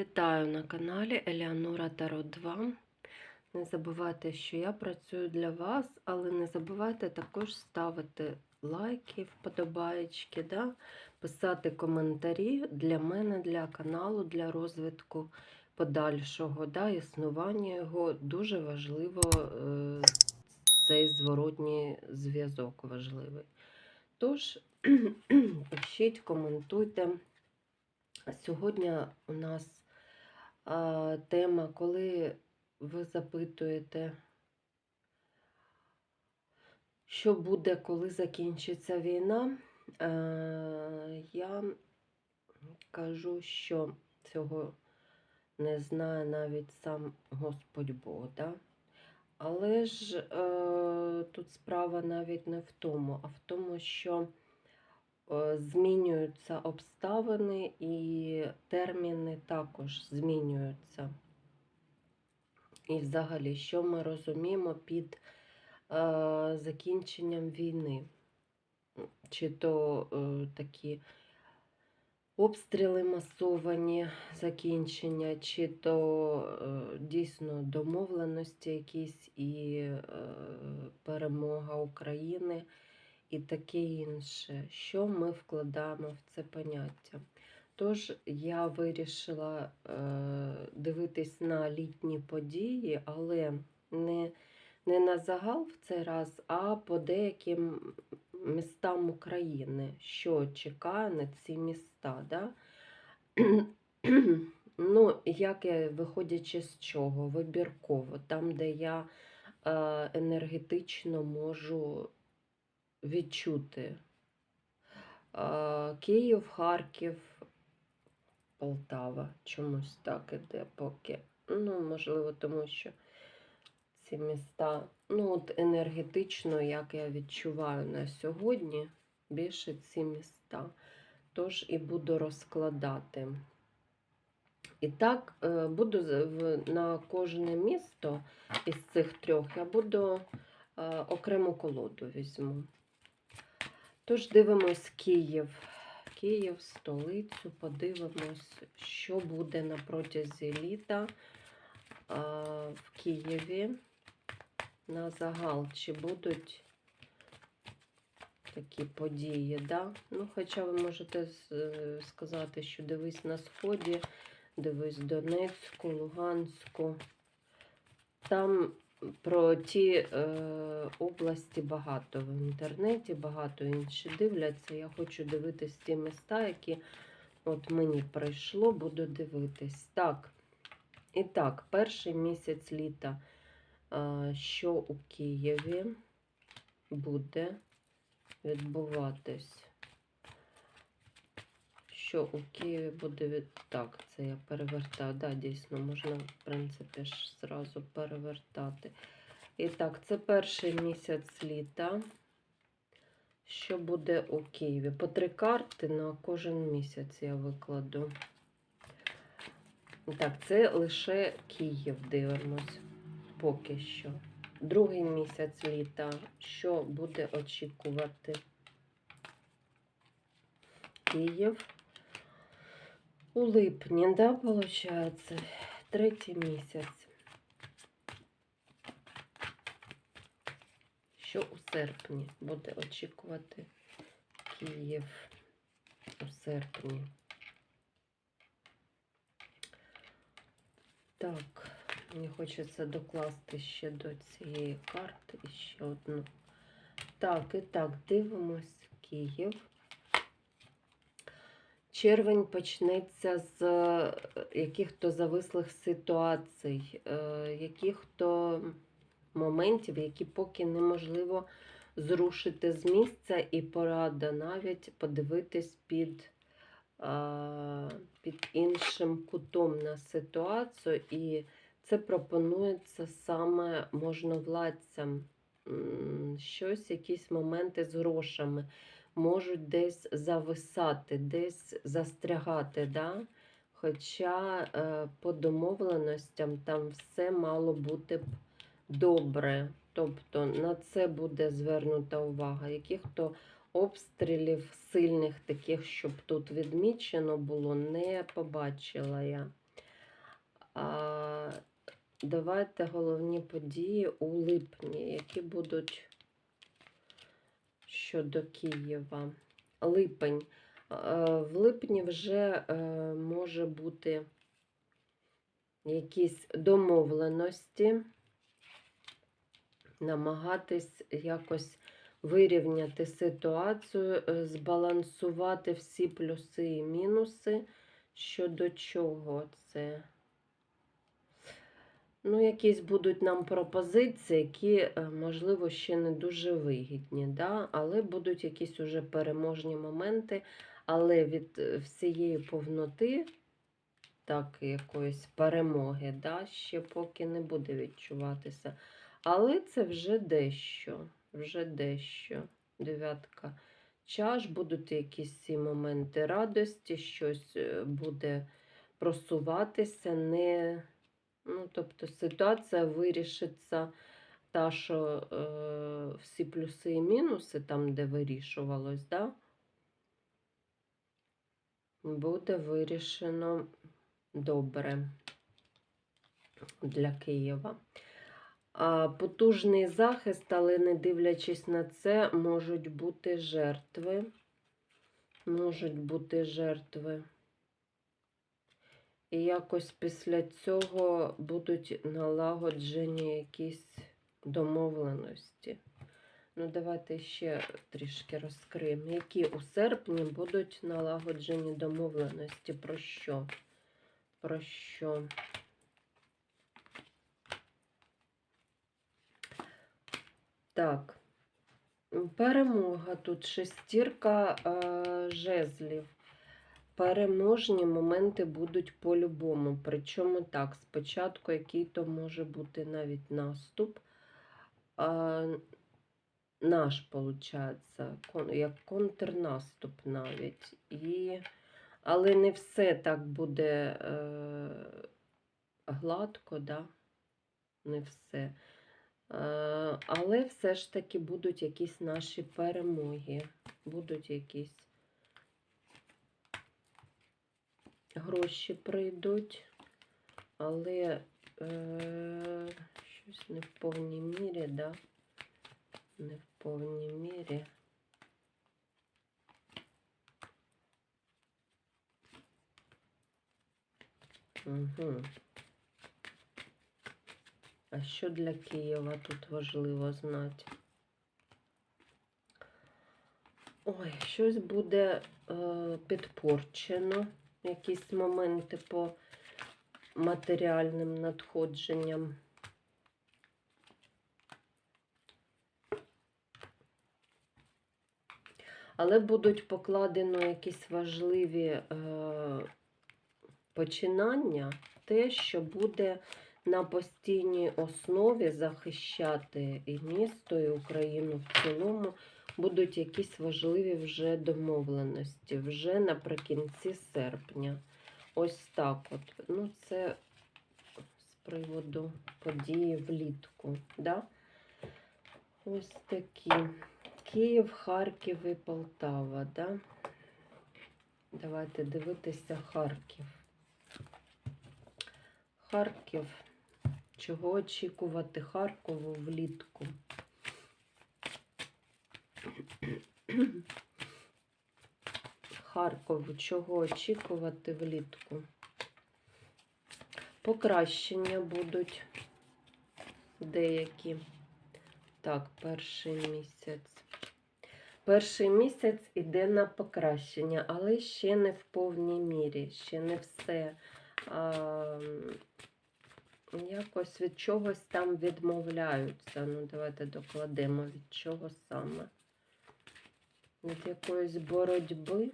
Вітаю на каналі Еліанора Таро 2. Не забувайте, що я працюю для вас, але не забувайте також ставити лайки, вподобаєчки, да? писати коментарі для мене, для каналу, для розвитку подальшого да? існування його. Дуже важливо е, цей зворотній зв'язок важливий. Тож, пишіть, коментуйте. Сьогодні у нас тема, коли ви запитуєте, що буде, коли закінчиться війна, е, я кажу, що цього не знає навіть сам Господь Бог. Да? Але ж е, тут справа навіть не в тому, а в тому, що змінюються обставини і терміни також змінюються. І взагалі, що ми розуміємо під е, закінченням війни? Чи то е, такі обстріли масовані закінчення, чи то е, дійсно домовленості якісь і е, перемога України і таке інше, що ми вкладаємо в це поняття. Тож я вирішила е, дивитись на літні події, але не, не на загал в цей раз, а по деяким містам України, що чекає на ці міста. Да? ну, як я, виходячи з чого? Вибірково, там, де я е, енергетично можу відчути. Київ, Харків, Полтава. Чомусь так іде поки. Ну, можливо, тому що ці міста, ну, от енергетично, як я відчуваю на сьогодні, більше ці міста. Тож і буду розкладати. І так, е, буду на кожне місто із цих трьох я буду е, окрему колоду візьму. Тож дивимось Київ. Київ, столицю, подивимось, що буде на протязі літа в Києві на загал, чи будуть такі події. Да? Ну, Хоча ви можете е, сказати, що дивись на Сході, дивись Донецьку, Луганську. Там про ті е, області багато в інтернеті, багато інші дивляться. Я хочу дивитись ті міста, які от мені прийшло, буду дивитись. Так, і так, перший місяць літа, е, що у Києві буде відбуватись? Що у Києві буде від... Так, це я перевертаю. Да, дійсно, можна, в принципі, ж зразу перевертати. І так, це перший місяць літа. Що буде у Києві? По три карти на кожен місяць я викладу. Так, це лише Київ дивимось поки що. Другий місяць літа. Що буде очікувати? Київ. У липні, да, виходить? Третій місяць. Що у серпні буде очікувати Київ у серпні? Так, мені хочеться докласти ще до цієї карти ще одну. Так, і так, дивимось Київ. Червень почнеться з е, яких-то завислих ситуацій, е, яких-то моментів, які поки неможливо зрушити з місця, і порада навіть подивитись під, під іншим кутом на ситуацію. І це пропонується саме можновладцям. Щось, якісь моменти з грошами можуть десь зависати, десь застрягати. Да? Хоча е, по домовленостям там все мало бути б добре. Тобто на це буде звернута увага. Яких-то обстрілів сильних, таких, щоб тут відмічено було, не побачила я. А, давайте головні події у липні, які будуть щодо Києва. Липень. Е, В липні вже е, може бути якісь домовленості, намагатись якось вирівняти ситуацію, е, збалансувати всі плюси і мінуси. Щодо чого це? Ну, якісь будуть нам пропозиції, які, е, можливо, ще не дуже вигідні, да? але будуть якісь уже переможні моменти, але від е, всієї повноти, так, якоїсь перемоги, да, ще поки не буде відчуватися. Але це вже дещо, вже дещо. Дев'ятка чаш, будуть якісь ці моменти радості, щось е, буде просуватися, не, ну, тобто ситуація вирішиться та, що е, всі плюси і мінуси, там, де вирішувалось, да, буде вирішено добре для Києва. Потужний захист, але не дивлячись на це, можуть бути жертви. Можуть бути жертви. І якось після цього будуть налагоджені якісь домовленості. Ну, давайте ще трішки розкриємо. Які у серпні будуть налагоджені домовленості? Про що? Про що? Так. Перемога тут шестірка е, жезлів. Переможні моменти будуть по-любому. Причому так, спочатку який то може бути навіть наступ. А, наш, виходить, як контрнаступ навіть. І, але не все так буде е, гладко, да? не все. Е, але все ж таки будуть якісь наші перемоги. Будуть якісь гроші прийдуть, але е, щось не в повній мірі, да? Не в повній мірі. Угу. А що для Києва тут важливо знати? Ой, щось буде е, підпорчено, якісь моменти по матеріальним надходженням. Але будуть покладено якісь важливі е, починання, те, що буде на постійній основі захищати і місто, і Україну в цілому, будуть якісь важливі вже домовленості, вже наприкінці серпня. Ось так от. Ну, це з приводу події влітку. Да? Ось такі. Київ, Харків і Полтава, да? Давайте дивитися Харків. Харків. Чого очікувати Харкову влітку? Харкову, чого очікувати влітку? Покращення будуть деякі. Так, перший місяць. Перший місяць іде на покращення, але ще не в повній мірі, ще не все. А, якось від чогось там відмовляються. Ну, давайте докладемо, від чого саме. Від якоїсь боротьби,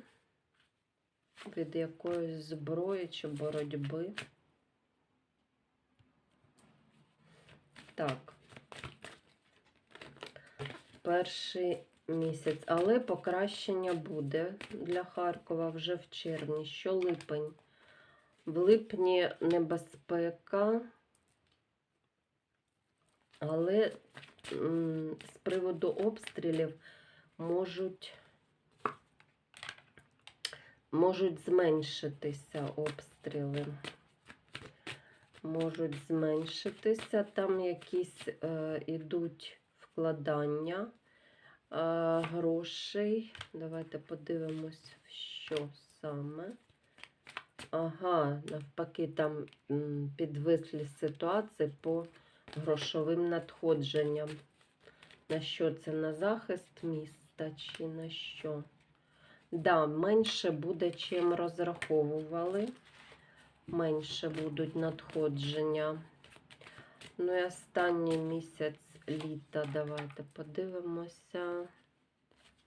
від якоїсь зброї чи боротьби. Так. Перший місяць, але покращення буде для Харкова вже в червні, що липень. В липні небезпека, але з приводу обстрілів можуть, можуть зменшитися обстріли. можуть зменшитися. Там якісь е, ідуть вкладання е, грошей. Давайте подивимось, що саме. Ага, навпаки, там підвислі ситуації по грошовим надходженням. На що це? На захист міста чи на що? Да, менше буде, чим розраховували. Менше будуть надходження. Ну і останній місяць літа. Давайте подивимося.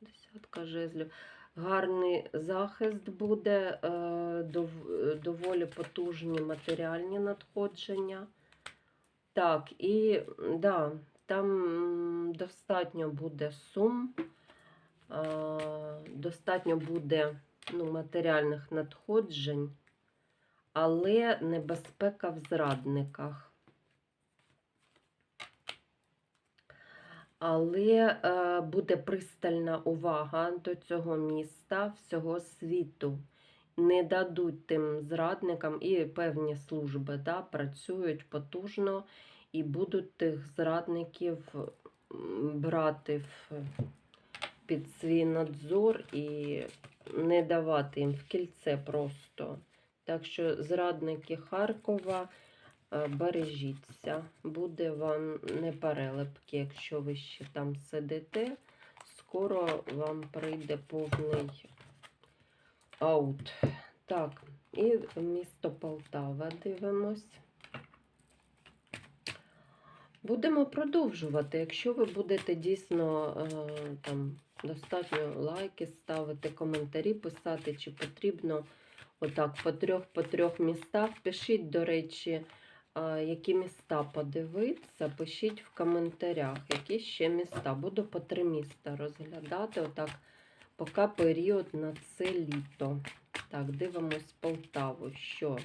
Десятка жезлів. Гарний захист буде, е, дов- доволі потужні матеріальні надходження. Так, і да, там достатньо буде сум, достатньо буде ну, матеріальних надходжень, але небезпека в зрадниках. Але е, буде пристальна увага до цього міста, всього світу. Не дадуть тим зрадникам і певні служби да, працюють потужно і будуть тих зрадників брати в, під свій надзор і не давати їм в кільце просто. Так що зрадники Харкова. Е, Бережіться, буде вам не перелепки, якщо ви ще там сидите. Скоро вам прийде повний аут. Так, і місто Полтава дивимось. Будемо продовжувати. Якщо ви будете дійсно е, там достатньо лайки ставити, коментарі писати, чи потрібно отак по трьох по трьох містах. Пишіть, до речі, які міста подивитися, пишіть в коментарях, які ще міста. Буду по три міста розглядати, отак, поки період на це літо. Так, дивимось Полтаву. Що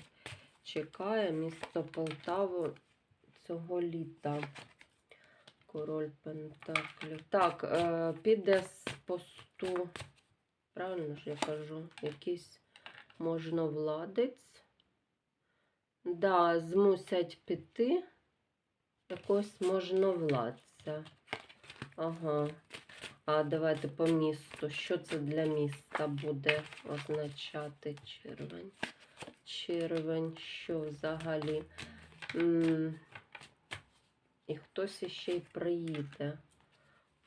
чекає місто Полтаву цього літа? Король Пентаклів. Так, е, піде з посту, правильно ж я кажу, якийсь можновладець. Да, змусять піти якогось можновладця. Ага. А давайте по місту. Що це для міста буде означати червень? Червень, що взагалі? М, І хтось іще й приїде.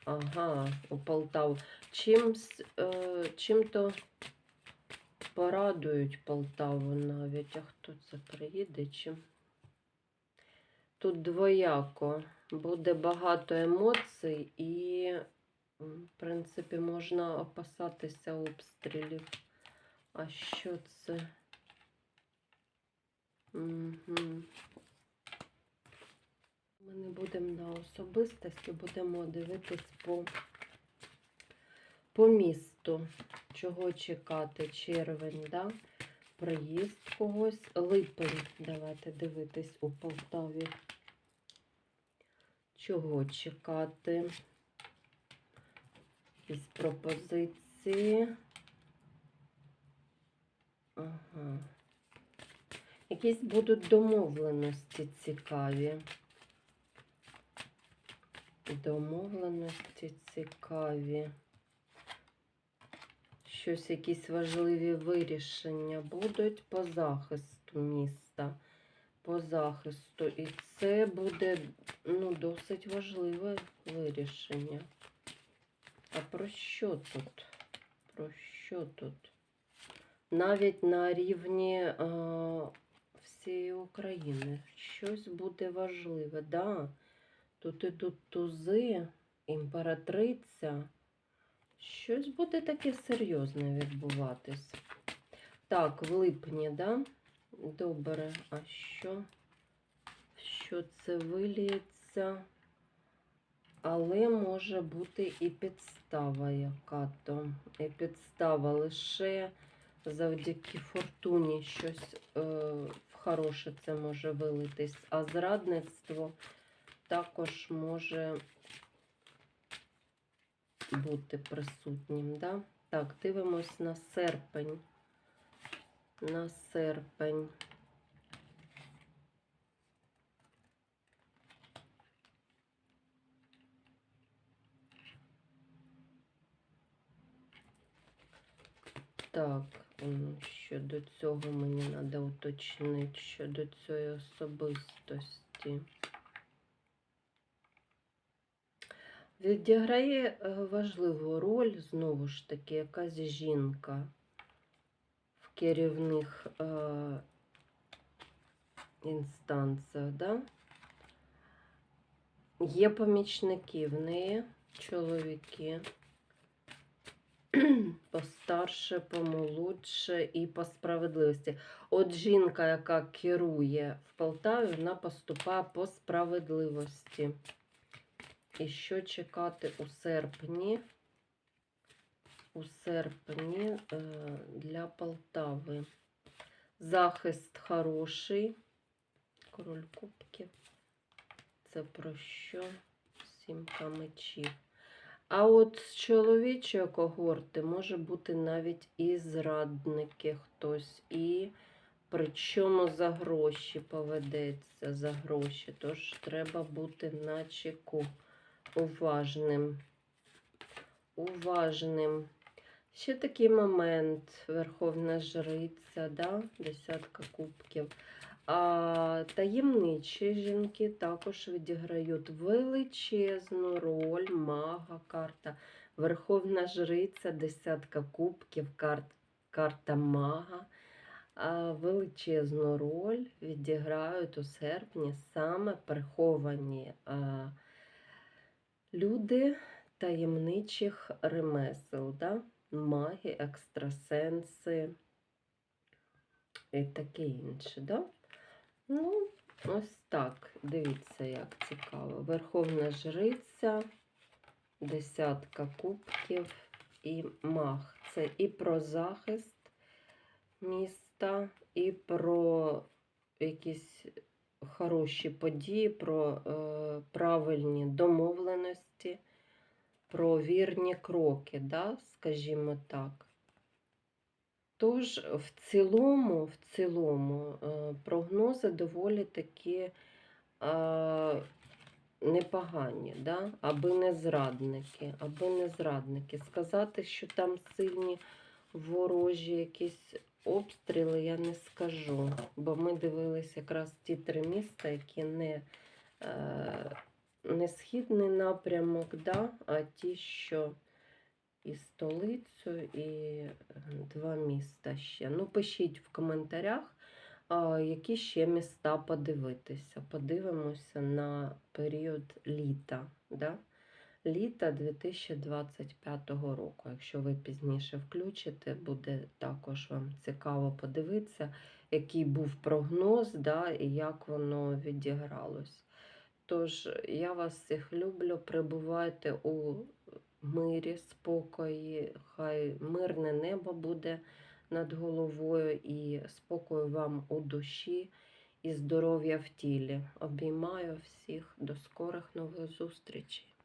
Ага, у Полтаву. Чим, е, чим-то порадують Полтаву навіть. А хто це приїде? Чим? Тут двояко. Буде багато емоцій і, в принципі, можна опасатися обстрілів. А що це? Угу. Ми не будемо на особистості, будемо дивитись по, по місту. Чого чекати? Червень, да? Приїзд когось. Липень. Давайте дивитись у Полтаві. Чого чекати? Якісь пропозиції. Ага. Якісь будуть домовленості цікаві. Домовленості цікаві. Щось, якісь важливі вирішення будуть по захисту міста. По захисту. І це буде ну, досить важливе вирішення. А про що тут? Про що тут? Навіть на рівні а, всієї України щось буде важливе. Да, тут ідуть тузи, імператриця. Щось буде таке серйозне відбуватись. Так, в липні, да? Добре, а що? Що це виліється? Але може бути і підстава яка-то. І підстава лише завдяки фортуні щось е, в хороше це може вилитись. А зрадництво також може бути присутнім. Да? Так, дивимось на серпень. На серпень. Так, щодо цього мені треба уточнити щодо цієї особистості. Відіграє е, важливу роль, знову ж таки, якась жінка в керівних е, інстанціях, да? Є помічники в неї, чоловіки. Постарше, помолодше і по справедливості. От жінка, яка керує в Полтаві, вона поступає по справедливості. І що чекати у серпні? У серпні е, для Полтави. Захист хороший. Король кубків. Це про що? Сімка мечів. А от з чоловічої когорти може бути навіть і зрадники хтось, і причому за гроші поведеться за гроші. Тож треба бути на чеку уважним. Уважним. Ще такий момент. Верховна Жриця, да? десятка кубків. А таємничі жінки також відіграють величезну роль мага карта. Верховна Жриця, десятка кубків, карт, карта мага. А величезну роль відіграють у серпні саме приховані а, люди таємничих ремесел, да? маги, екстрасенси і таке інше. Да? Ну, ось так. Дивіться, як цікаво. Верховна жриця, десятка кубків і мах. Це і про захист міста, і про якісь хороші події, про е, правильні домовленості, про вірні кроки, да, скажімо так. Тож, в цілому, в цілому, е, прогнози доволі такі е, непогані, да? аби не зрадники, аби не зрадники. Сказати, що там сильні ворожі якісь обстріли, я не скажу. Бо ми дивилися якраз ті три міста, які не, е, не східний напрямок, да? а ті, що і столицю, і е, два міста ще. Ну, пишіть в коментарях, які ще міста подивитися. Подивимося на період літа. Да? Літа 2025 року. Якщо ви пізніше включите, буде також вам цікаво подивитися, який був прогноз, да, і як воно відігралось. Тож, я вас всіх люблю, прибувайте у мирі, спокої, хай мирне небо буде над головою і спокою вам у душі і здоров'я в тілі. Обіймаю всіх, до скорих нових зустрічей.